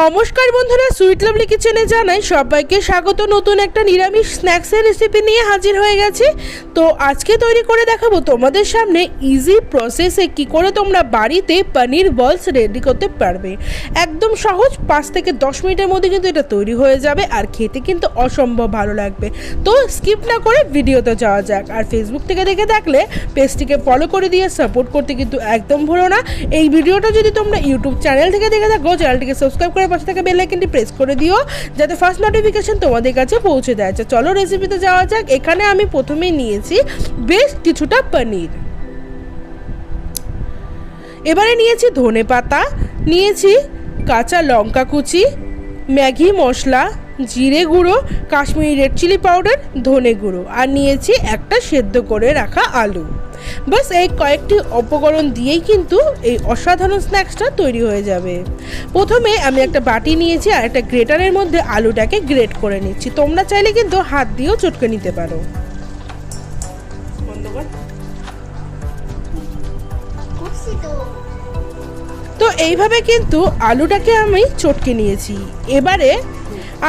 নমস্কার বন্ধুরা sweet lovely কিচেনে জানাই সবাইকে স্বাগত। নতুন একটা নিরামিষ স্ন্যাক্সের রেসিপি নিয়ে হাজির হয়ে গেছি। তো আজকে তৈরি করে দেখাবো তোমাদের সামনে ইজি প্রসেসে কি করে তোমরা বাড়িতে পনির বলস রেডি করতে পারবে। একদম সহজ, পাঁচ থেকে দশ মিনিটের মধ্যে কিন্তু এটা তৈরি হয়ে যাবে আর খেতে কিন্তু অসম্ভব ভালো লাগবে। তো স্কিপ না করে ভিডিওতে যাওয়া যাক। আর ফেসবুক থেকে দেখে থাকলে পেজটিকে ফলো করে দিয়ে সাপোর্ট করতে কিন্তু একদম ভুলো না। এই ভিডিওটা যদি তোমরা ইউটিউব চ্যানেল থেকে দেখে থাকো চ্যানেলটিকে সাবস্ক্রাইব করে পাশে থাকা বেল আইকনটি প্রেস করে দিও, যাতে ফার্স্ট নোটিফিকেশন তোমাদের কাছে পৌঁছে দেয়। আচ্ছা চলো রেসিপিতে যাওয়া যাক। এখানে আমি প্রথমেই নিয়েছি বেশ কিছুটা পনির। এবারে নিয়েছি ধনে পাতা নিয়েছি কাঁচা লঙ্কা কুচি, ম্যাগি মশলা জিরে গুঁড়ো, কাশ্মীরি রেড চিলি পাউডার ধনে গুঁড়ো আর নিয়েছি একটা সেদ্ধ করে রাখা আলু। বাস এই কয়েকটি উপকরণ দিয়েই কিন্তু এই অসাধারণ স্ন্যাক্সটা তৈরি হয়ে যাবে। প্রথমে আমি একটা বাটি নিয়েছি আর একটা গ্রেটারের মধ্যে আলুটাকে গ্রেট করে নিচ্ছি। তোমরা চাইলে কিন্তু হাত দিয়েও চটকে নিতে পারো। তো এইভাবে কিন্তু আলুটাকে আমি চটকে নিয়েছি। এবারে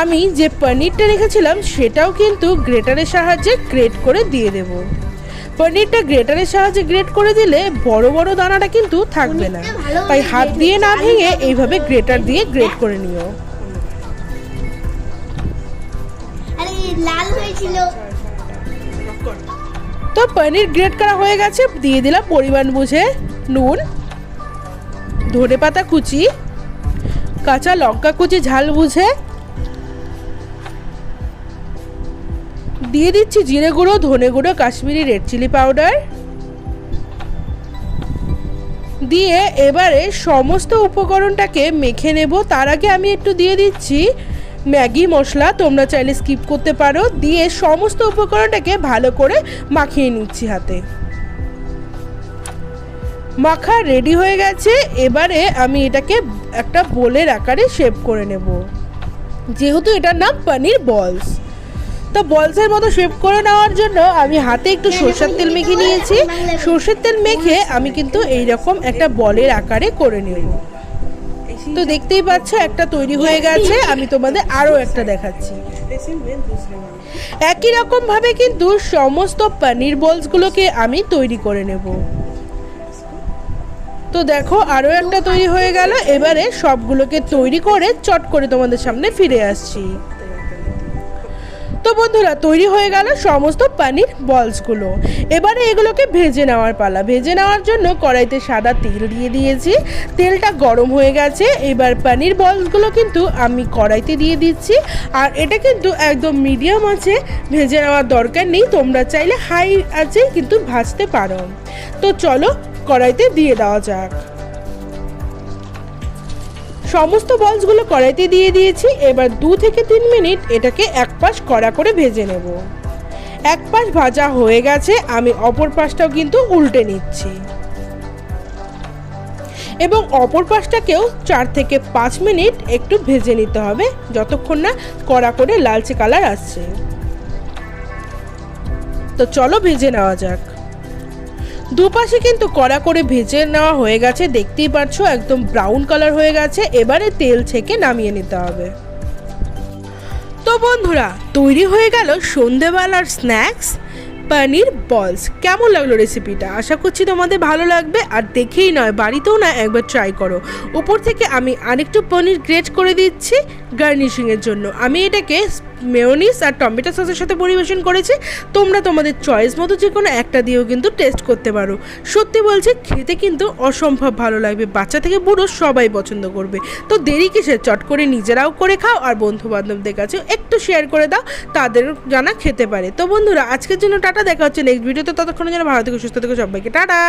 আমি যে পনিরটা রেখেছিলাম সেটাও কিন্তু গ্রেটারের সাহায্যে গ্রেট করে দিয়ে দেব। পনিরটা গ্রেটারের সাহায্যে গ্রেট করে দিলে বড় বড় দানাটা কিন্তু থাকবে না। তাই হাত দিয়ে না ভেঙে এইভাবে গ্রেটার দিয়ে গ্রেট করে নিও। লাল হয়েছিল। তো পনির গ্রেট করা হয়ে গেছে দিয়ে দিলাম পরিমাণ বুঝে নুন ধনে পাতা কুচি কাঁচা লঙ্কা কুচি ঝাল বুঝে দিয়ে দিচ্ছি জিরে গুঁড়ো, ধনে গুঁড়ো, কাশ্মীরি রেড চিলি পাউডার। দিয়ে এবারে সমস্ত উপকরণটাকে মেখে নেব। তার আগে আমি একটু দিয়ে দিচ্ছি ম্যাগি মশলা, তোমরা চাইলে স্কিপ করতে পারো। দিয়ে সমস্ত উপকরণটাকে ভালো করে মাখিয়ে নিচ্ছি হাতে। মাখা রেডি হয়ে গেছে। এবারে আমি এটাকে একটা বোলের আকারে শেপ করে নেব। যেহেতু এটার নাম পনির বলস। তো বলসের মতো শেপ করে নেওয়ার জন্য আমি হাতে একটু সরষের তেল মেখে নিয়েছি। সরষের তেল মেখে আমি কিন্তু এই রকম একটা বলের আকারে করে নেব। তো দেখতেই পাচ্ছ, একটা তৈরি হয়ে গেছে। আমি তোমাদের আরও একটা দেখাচ্ছি। একই রকম ভাবে কিন্তু সমস্ত পনির বলসগুলোকে আমি তৈরি করে নেব। তো দেখো, আরও একটা তৈরি হয়ে গেল। এবারে সবগুলোকে তৈরি করে চট করে তোমাদের সামনে ফিরে আসছি। তো বন্ধুরা তৈরি হয়ে গেল সমস্ত পানির বলসগুলো। এবারে এগুলোকে ভেজে নেওয়ার পালা। ভেজে নেওয়ার জন্য কড়াইতে সাদা তেল দিয়ে দিয়েছি। তেলটা গরম হয়ে গেছে। এবার পানির বলসগুলো কিন্তু আমি কড়াইতে দিয়ে দিচ্ছি। আর এটা কিন্তু একদম মিডিয়াম আছে, ভেজে নেওয়ার দরকার নেই। তোমরা চাইলে হাই আছে কিন্তু ভাজতে পারো। তো চলো কড়াইতে দিয়ে দেওয়া যাক। সমস্ত বলসগুলো কড়াইতে দিয়ে দিয়েছি। এবার দু থেকে তিন মিনিট এটাকে এক পাশ কড়া করে ভেজে নেব। এক পাশ ভাজা হয়ে গেছে, আমি অপর পাশটাও কিন্তু উল্টে নিচ্ছি। এবং অপর পাশটাকেও চার থেকে পাঁচ মিনিট একটু ভেজে নিতে হবে, যতক্ষণ না কড়া করে লালচে কালার আসছে। তো চলো ভেজে নেওয়া যাক। দুপাশে কিন্তু কড়া করে ভেজে নেওয়া হয়ে গেছে, দেখতেই পাচ্ছ একদম ব্রাউন কালার হয়ে গেছে, এবারে তেল ছেঁকে নামিয়ে নিতে হবে। তো বন্ধুরা, তৈরি হয়ে গেল সন্ধেবেলার স্ন্যাক্স পনির বলস কেমন লাগল রেসিপিটা আশা করছি তোমাদের ভালো লাগবে, আর দেখেই নয়, বাড়িতেও না একবার ট্রাই করো। উপর থেকে আমি আরেকটু পনির গ্রেট করে দিচ্ছি গার্নিশিংয়ের জন্য। আমি এটাকে মেয়োনিস আর টমেটো সসের সাথে পরিবেশন করেছি। তোমরা তোমাদের চয়েস মতো যে কোনো একটা দিয়েও কিন্তু টেস্ট করতে পারো। সত্যি বলছি, খেতে কিন্তু অসম্ভব ভালো লাগবে। বাচ্চা থেকে বুড়ো সবাই পছন্দ করবে। তো দেরি কিসের? চট করে নিজেরাও করে খাও আর বন্ধু বান্ধবদের কাছেও একটু শেয়ার করে দাও। তাদের জানা খেতে পারে। তো বন্ধুরা, আজকের জন্য টাটা। দেখা হচ্ছে নেক্সট ভিডিওতে ততক্ষণের জন্য ভালো থেকে, সুস্থ থেকে সবাইকে। টাটা!